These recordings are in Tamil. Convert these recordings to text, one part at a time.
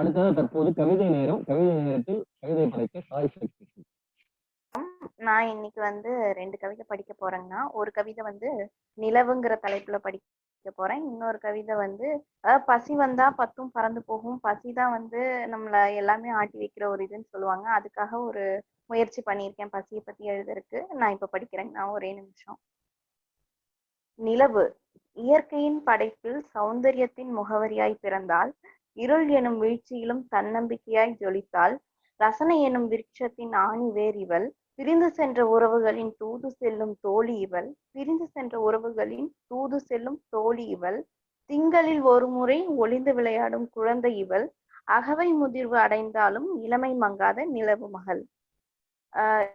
அடுத்தது தற்போது கவிதை நேரம். கவிதை நேரத்தில் கவிதை படைக்க சாய் சக்தி. நான் இன்னைக்கு வந்து ரெண்டு கவிதை படிக்க போறேங்கன்னா ஒரு கவிதை வந்து நிலவுங்கிற தலைப்புல படிக்க போறேன். இன்னொரு கவிதை வந்து பசி வந்தா பத்தும் பறந்து போகும். பசி தான் வந்து நம்மள எல்லாமே ஆட்டி வைக்கிற ஒரு இதுன்னு சொல்லுவாங்க. அதுக்காக ஒரு முயற்சி பண்ணியிருக்கேன் பசியை பத்தி எழுதுறதுக்கு. நான் இப்ப படிக்கிறேன் நான் ஒரே நிமிஷம். நிலவு. இயற்கையின் படைப்பில் சௌந்தரியத்தின் முகவரியாய் பிறந்தால் இருள் எனும் வீழ்ச்சியிலும் தன்னம்பிக்கையாய் ஜொலித்தாள். ரசனை எனும் விருட்சத்தின் ஆணி வேர் இவள். பிரிந்து சென்ற உறவுகளின் தூது செல்லும் தோழி இவள். பிரிந்து சென்ற உறவுகளின் தூது செல்லும் தோழி இவள். திங்களில் ஒரு முறை ஒளிந்து விளையாடும் குழந்தை இவள். அகவை முதிர்வு அடைந்தாலும் இளமை மங்காத நிலவு மகள். ஆஹ்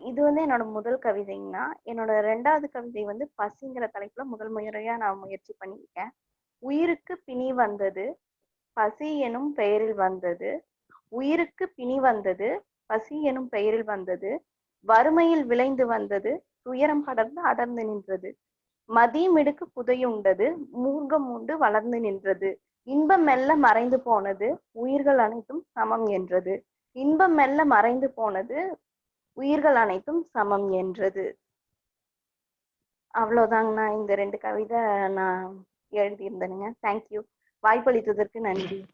இது வந்து என்னோட முதல் கவிதைங்கன்னா என்னோட ரெண்டாவது கவிதை வந்து பசிங்கிற தலைப்புல முதல் முறையா நான் முயற்சி பண்ணியிருக்கேன். உயிருக்கு பிணி வந்தது பசி எனும் பெயரில் வந்தது. உயிருக்கு பிணி வந்தது பசி எனும் பெயரில் வந்தது. வறுமையில் விளைந்து வந்தது துயரம் படர்ந்து அடர்ந்து நின்றது. மதியமிடுக்கு புதையுண்டது மூர்க்கம் உண்டு வளர்ந்து நின்றது. இன்பம் மெல்ல மறைந்து போனது உயிர்கள் அனைத்தும் சமம் என்றது. இன்பம் மெல்ல மறைந்து போனது உயிர்கள் அனைத்தும் சமம் என்றது. அவ்வளோதாங்கண்ணா இந்த ரெண்டு கவிதை நான் எழுதியிருந்தேனுங்க. தேங்க்யூ வாய்ப்பளித்ததற்கு நன்றி.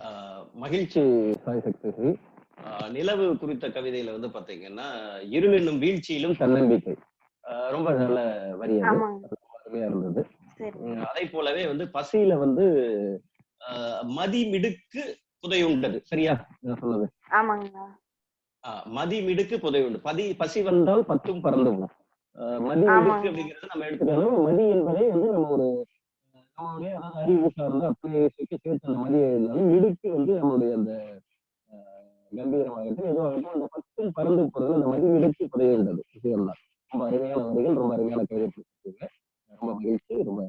ஆஹ் மகிழ்ச்சி. சாய் சக்தி ஆஹ் நிலவு குறித்த கவிதையில வந்து பாத்தீங்கன்னா இருள் என்னும் வீழ்ச்சியிலும் தன்னம்பிக்கை. ரொம்ப நல்ல வரி அருமையா இருந்தது. அதை போலவே வந்து பசியில வந்து ஆஹ் மதிமிடுக்கு புதையுண்டது சரியா? ஆஹ் மதிமிடுக்கு புதையுண்டு பதி பசி வந்து வந்தால் பத்தும் பறந்து ஆஹ் மதி எழுத்து அப்படிங்கிறது நம்ம எடுத்துக்கணும். மதி என்பதை வந்து நம்ம ஒரு நம்மளுடைய அதாவது அறிவு சார்ந்து அப்படியே சேர்த்து அந்த மதியம் இருந்தாலும் இடுக்கு வந்து நம்மளுடைய அந்த கம்பீரமாக கம்பீரமாகட்டும் எதுவாகட்டும் அந்த பத்தும் பறந்து போறதுல அந்த மதி இடுக்கு புதையேண்டது விஷயம் தான் ரொம்ப அருமையான வரிகள் ரொம்ப அருமையான கவிதை ரொம்ப மகிழ்ச்சி ரொம்ப